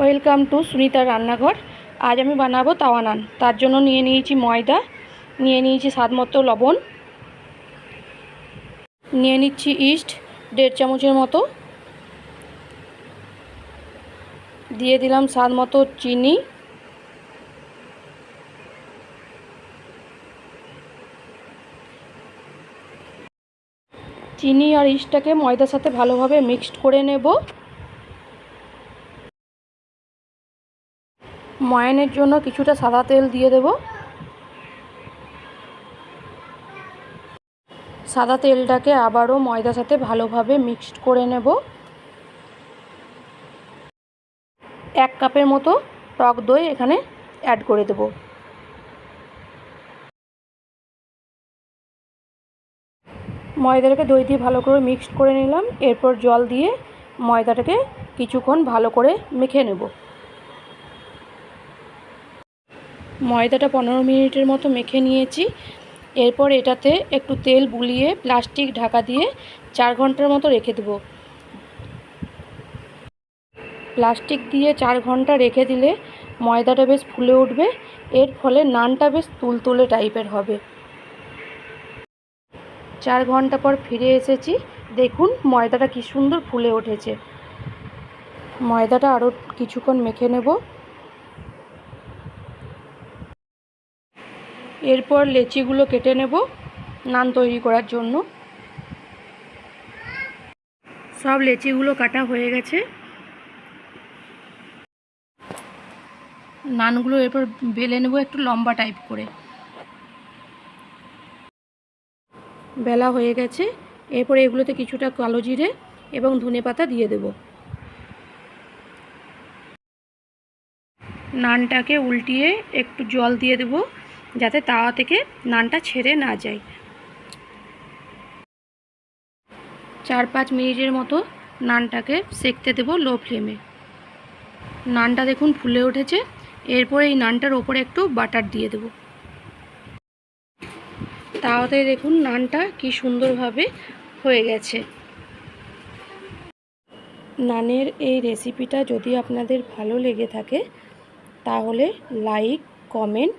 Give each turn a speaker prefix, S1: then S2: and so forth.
S1: Welcome to সুনিতার রান্নাঘর। আজ আমি বানাবো তাওয়া নান তার জন্য নিয়ে নিয়েছি ময়দা, নিয়ে নিয়েছি স্বাদ মতো লবণ, নিয়ে নিচ্ছি ইস্ট দেড় চামচের মতো। দিয়ে দিলাম স্বাদ মতো চিনি। চিনি আর ইস্টটাকে ময়দার সাথে ভালোভাবে মিক্সড করে নেব। ময়ানের জন্য কিছুটা সাদা তেল দিয়ে দেব। সাদা তেলটাকে আবারও ময়দার সাথে ভালোভাবে মিক্সড করে নেব। এক কাপের মতো টক দই এখানে অ্যাড করে দেব। ময়দাটাকে দই দিয়ে ভালো করে মিক্সড করে নিলাম। এরপর জল দিয়ে ময়দাটাকে কিছুক্ষণ ভালো করে মেখে নেব। ময়দাটা পনেরো মিনিটের মতো মেখে নিয়েছি। এরপর এটাতে একটু তেল বুলিয়ে প্লাস্টিক ঢাকা দিয়ে চার ঘণ্টার মতো রেখে দেবো। প্লাস্টিক দিয়ে চার ঘণ্টা রেখে দিলে ময়দাটা বেশ ফুলে উঠবে, এর ফলে নানটা বেশ তুলতুলে টাইপের হবে। চার ঘণ্টা পর ফিরে এসেছি, দেখুন ময়দাটা কি সুন্দর ফুলে উঠেছে। ময়দাটা আরও কিছুক্ষণ মেখে নেব। এরপর লেচিগুলো কেটে নেব নান তৈরি করার জন্য। সব লেচিগুলো কাটা হয়ে গেছে। নানগুলো এরপর বেলে নেব একটু লম্বা টাইপ করে। বেলা হয়ে গেছে, এরপর এগুলোতে কিছুটা কালো জিরে এবং ধনে পাতা দিয়ে দেব। নানটাকে উল্টিয়ে একটু জল দিয়ে দেব। যাতে তাওয়া থেকে নানটা ছেড়ে না যায়। চার পাঁচ মিনিটের মতো নানটাকে সেকতে দেব লো ফ্লেমে। নানটা দেখুন ফুলে উঠেছে। এরপর এই নানটার ওপরে একটু বাটার দিয়ে দেব। তাওয়াতে দেখুন নানটা কি সুন্দরভাবে হয়ে গেছে। নানের এই রেসিপিটা যদি আপনাদের ভালো লেগে থাকে, তাহলে লাইক, কমেন্ট